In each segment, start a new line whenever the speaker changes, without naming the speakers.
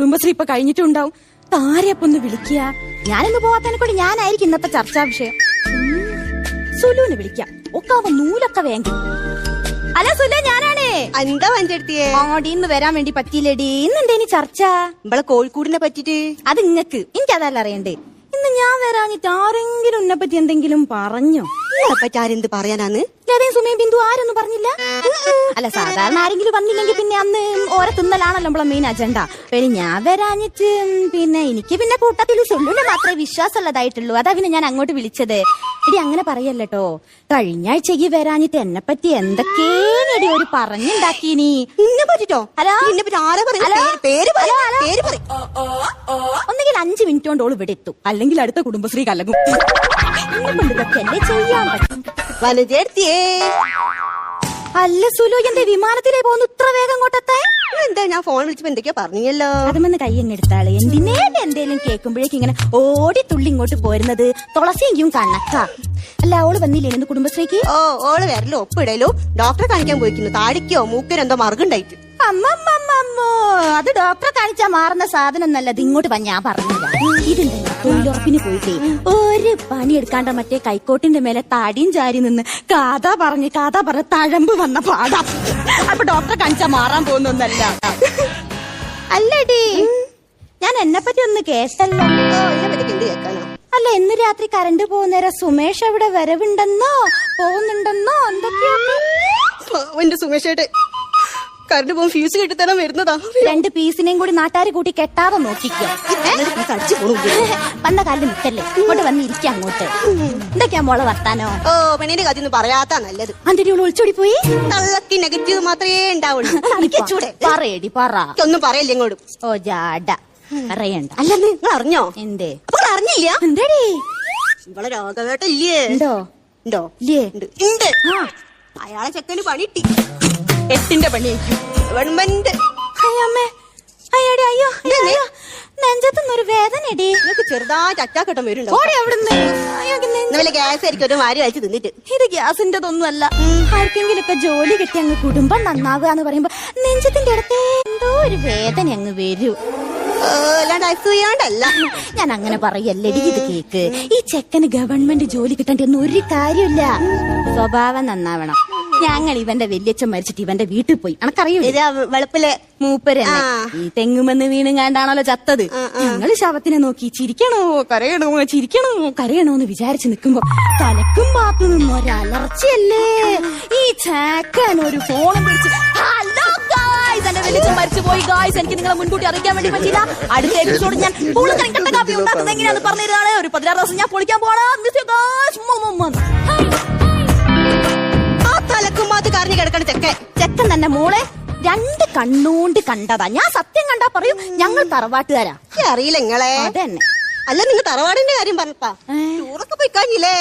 കുടുംബശ്രീ ഇപ്പൊ കഴിഞ്ഞിട്ടുണ്ടാവും. താരപ്പൊന്ന് ഒന്ന് വിളിക്കുക. ഞാനൊന്ന് പോവാത്തതിനെ കൂടി ഞാനായിരിക്കും ഇന്നത്തെ ചർച്ചാ വിഷയം. സുലുവിനെ വിളിക്കാം. ഒക്കാവ നൂലൊക്കെ വേണ്ടി അല്ല സുല ഞാനാണേ.
എന്താ വഞ്ചെടുത്തിയേ
ആടി ഇന്ന് വരാൻ വേണ്ടി പറ്റിയില്ലടി. ഇന്നെന്തേനി ചർച്ച?
നമ്മളെ കോഴിക്കൂടിനെ പറ്റിട്ട്
അത് ഇങ്ങക്ക്. എനിക്കതല്ല അറിയണ്ടേ. ഇന്ന് ഞാൻ വരാഞ്ഞിട്ട് ആരെങ്കിലും എന്നെ പറ്റി എന്തെങ്കിലും പറഞ്ഞോ?
ആരെന്ത് പറയാനാന്ന്?
ലതയും സുമയും ബിന്ദു ആരൊന്നും പറഞ്ഞില്ല? അല്ല സാധാരണ ആരെങ്കിലും വന്നില്ലെങ്കിൽ പിന്നെ അന്ന് ഓരോ തിന്നലാണല്ലോ നമ്മളെ മെയിൻ അജണ്ട പിന്നെ ഞാൻ വരാഞ്ഞിട്ട് പിന്നെ എനിക്ക് പിന്നെ കൂട്ടത്തിൽ ചൊല്ലുന്ന മാത്രമേ വിശ്വാസമുള്ളതായിട്ടുള്ളൂ. അതാ പിന്നെ ഞാൻ അങ്ങോട്ട് വിളിച്ചത്. എടി അങ്ങനെ പറയല്ലോ കഴിഞ്ഞ ആഴ്ചക്ക് വരാഞ്ഞിട്ട് എന്നെ പറ്റി എന്തൊക്കെയാണെടി ഒരു പറഞ്ഞുണ്ടാക്കീനി
നിന്നെ പറ്റിട്ടോ?
ഹലോ?
നിന്നെ പറ്റി ആരാ? പേര്? പേര്
ഒന്നുകിൽ അഞ്ചു മിനിറ്റ് കൊണ്ട് ഓൾ ഇവിടെ എത്തും അല്ലെങ്കിൽ അടുത്ത കുടുംബശ്രീ കലകും എന്നെ കൊണ്ട് ഇതൊക്കെ ചെയ്യാൻ പറ്റും
വനജേർത്തിയേ
അല്ല സുലു എന്റെ വിമാനത്തിലേ പോകുന്നു. ഇത്ര വേഗം കൊട്ടെത്താൻ
എന്താ ഞാൻ ഫോൺ വിളിച്ചപ്പോ എന്തൊക്കെയാ പറഞ്ഞല്ലോ
അതുമെന്ന് കൈ അങ്ങ് എടുത്താൾ. എന്തിനേലും എന്തേലും കേൾക്കുമ്പോഴേക്കും ഇങ്ങനെ ഓടി തുള്ളി ഇങ്ങോട്ട് പോരുന്നത്? തുളസിയെങ്കിലും കണക്ക. അല്ല അവൾ വന്നില്ലേ? ഇന്ന് കുടുംബശ്രീക്ക്?
ഓ ഓൾ വരലോ? ഒപ്പിടലോ ഡോക്ടറെ കാണിക്കാൻ പോയിക്കുന്നു. താടിക്കോ? മൂക്കിനോ എന്തോ മറുകുണ്ടായിട്ട്.
അമ്മമ്മമ്മോ അത് ഡോക്ടറെ കാണിച്ചാ മാറുന്ന സാധനം നല്ലത് ഇങ്ങോട്ട് വന്ന് ഞാൻ പറഞ്ഞില്ല. ഇതുണ്ടല്ലോ തൊഴിലുറപ്പിന് പോയിട്ടേ ഒരു പണി എടുക്കാണ്ട മറ്റേ കൈക്കോട്ടിന്റെ മേലെ താടിയും ചാരി നിന്ന് കഥ പറഞ്ഞ് കഥ പറഞ്ഞ് തഴമ്പ് വന്ന പാടാം. അപ്പൊ ഡോക്ടറെ കാണിച്ചാ മാറാൻ പോകുന്നൊന്നല്ല അല്ലടി ഞാൻ എന്നെ പറ്റി ഒന്ന് കേട്ടല്ലോ. അല്ല ഇന്ന് രാത്രി കറണ്ട് പോകുന്നേരം സുമേഷ് അവിടെ വരവുണ്ടെന്നോ? പോകുന്നുണ്ടെന്നോ? എന്തൊക്കെയാണ്
സുമേഷ് കറണ്ട് പോകും ഫ്യൂസ് കെട്ടിത്തരാൻ വരുന്നതാ.
രണ്ട് പീസിനെയും കൂടി നാട്ടാര് കൂട്ടി കെട്ടാതെ നോക്കിക്കോ. വന്ന കാലിൽ നിൽക്കല്ലേ ഇങ്ങോട്ട് വന്ന് ഇരിക്കാം അങ്ങോട്ട്. എന്തൊക്കെയാ മോളെ വർത്താനോ?
ഓ പെണ്ണിന്റെ കഥ ഒന്നും പറയാത്ത നല്ലത്.
അന്തിരി ഒളിച്ചോടി പോയി?
തള്ളക്ക് നെഗറ്റീവ് മാത്രമേ ഉണ്ടാവുള്ളൂ.
പറയടി പറ
ഒന്നും പറയില്ല ഇങ്ങോട്ടും?
ഓ ജാട. പറയണ്ട.
അല്ല നിങ്ങൾ അറിഞ്ഞോ?
എന്തേ?
അപ്പോൾ അറിഞ്ഞില്ല?
എന്തേടി?
ഇവളെ രോഗവേട്ടല്ലേ
ഉണ്ടോ?
ഉണ്ടോ?
ഇല്ലേ?
ഉണ്ട്. അയാളെ ചെക്കന് പണി
എട്ടിന്റെ പണി
ഗവൺമെന്റ്.
അയ്യമ്മേ. അയ്യടി അയ്യോ
നിങ്ങൾക്ക് ചെറുതായിട്ട് അറ്റാക്കട്ടം വരുന്നുണ്ടോ?
ഓടി അവിടുന്ന്.
ഇന്നലെ ഗ്യാസ് ആയിരിക്കും ഒരു മാരി വലിച്ചു തിന്നിട്ട്.
ഇത് ഗ്യാസിന്റെതൊന്നുമല്ല. ആർക്കെങ്കിലൊക്കെ ജോലി കിട്ടി അങ്ങ് കുടുംബം നന്നാവുക എന്ന് പറയുമ്പോ നെഞ്ചത്തിന്റെ അടുത്ത് എന്തോ ഒരു വേദന അങ്ങ് വരൂ.
അല്ലാണ്ട്
ഞാൻ അങ്ങനെ പറയല്ലേ ഇത് കേക്ക്. ഈ ചെക്കന് ഗവൺമെന്റ് ജോലി കിട്ടേണ്ടി ഒന്നും ഒരു കാര്യമില്ല സ്വഭാവം നന്നാവണം. ഞങ്ങൾ ഇവന്റെ വല്യച്ഛൻ മരിച്ചിട്ട് ഇവന്റെ വീട്ടിൽ പോയി. അനക്കറിയൂ
ഇത് വെളുപ്പിലെ
മൂപ്പര്. ഈ തെങ്ങുമെന്ന് വീണും കണ്ടാണല്ലോ ചത്തത് ഞങ്ങൾ ശവത്തിനെ നോക്കി ചിരിക്കണോ? കരയണോ? ചിരിക്കണോ? കരയണോ എന്ന് വിചാരിച്ചു നിൽക്കുമ്പോ തലക്കും പാത്തു നിന്നും ഒരലർച്ചയല്ലേ ഈ ചാക്കാൻ ഒരു ഫോണും പിടിച്ച് ഹലോ ഗായ്സ് എന്റെ വലിയ മരിച്ചു പോയി ഗായ്സ് എനിക്ക് നിങ്ങളെ മുൻകൂട്ടി അറിയിക്കാൻ വേണ്ടി പറ്റില്ല അടുത്ത എപ്പിസോഡ് ഞാൻ പുളുക്കറി കട്ട കാപ്പി ഉണ്ടാക്കുന്നത് എങ്ങനെയാന്ന് പറഞ്ഞിരുന്നാണ് ഒരു പതിനാറ് ദിവസം ഞാൻ പൊളിക്കാൻ പോണ
ചെക്കൻ
തന്നെ മോളെ രണ്ട് കണ്ണൂണ്ട് കണ്ടതാ. ഞാൻ സത്യം കണ്ടാ പറയൂ ഞങ്ങൾ തറവാട്ടുകാരാ.
അറിയില്ല നിങ്ങളെ.
അതന്നെ.
അല്ല നിങ്ങൾ തറവാടിന്റെ കാര്യം പറഞ്ഞപ്പാ ടൂറൊക്കെ പോയി കഴിഞ്ഞില്ലേ?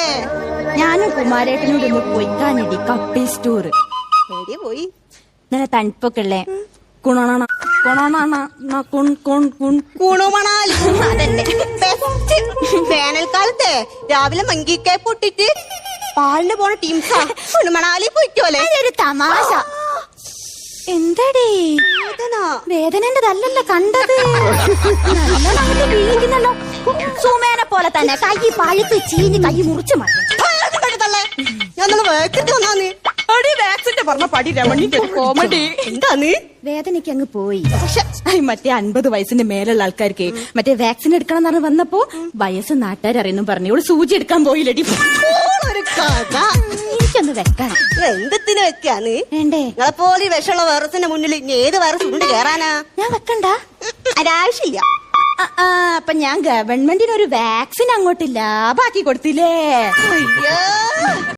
ഞാനും കുമാരേട്ടനോട് ഒന്ന് പോയിക്കാനിടി കപ്പിൾ സ്റ്റോർ
എവിടെയാ പോയി.
നല്ല തണുപ്പൊക്കെ ഉള്ളേ. കുണണണ
വേനൽക്കാലത്തെ രാവിലെ മങ്കിക്കായ പൊട്ടിട്ട് പാലിന് പോണ ടീംസാ കുണുമണാലി പോയിക്കോലെ
ഒരു തമാശ.
വേദന?
വേദനന്റെതല്ലല്ലോ കണ്ടത്. നല്ലോണം വീഴുന്നല്ലോ. സുമേനെ പോലെ തന്നെ കൈ പഴുത്ത് ചീഞ്ഞ് കൈ മുറിച്ചു മാറ്റി വേദനയ്ക്ക് അങ്ങ് പോയി. പക്ഷെ മറ്റേ അൻപത് വയസ്സിന്റെ മേലുള്ള ആൾക്കാർക്ക് മറ്റേ വാക്സിൻ എടുക്കണം എന്ന് വന്നപ്പോ വയസ്സ് നാട്ടുകാരറിയുന്നു പറഞ്ഞു. ഇവിടെ സൂചി എടുക്കാൻ പോയില്ലടി.
ഒരു കഥ.
എനിക്കൊന്ന് വെക്കണം.
എന്തിന് വെക്കാന്ന്
വേണ്ടേ.
നിങ്ങളെ പോലെ വിഷമുള്ള വൈറസിന്റെ മുന്നിൽ ഇനി ഏത് വൈറസ് ഉണ്ട് കേറാനാ?
ഞാൻ വെക്കണ്ട.
അതാവശ്യമില്ല.
ആ, ആ, അപ്പൊ ഞാൻ ഗവൺമെന്റിന് ഒരു വാക്സിൻ അങ്ങോട്ട് ലാഭാക്കി കൊടുത്തില്ലേ?
അയ്യോ.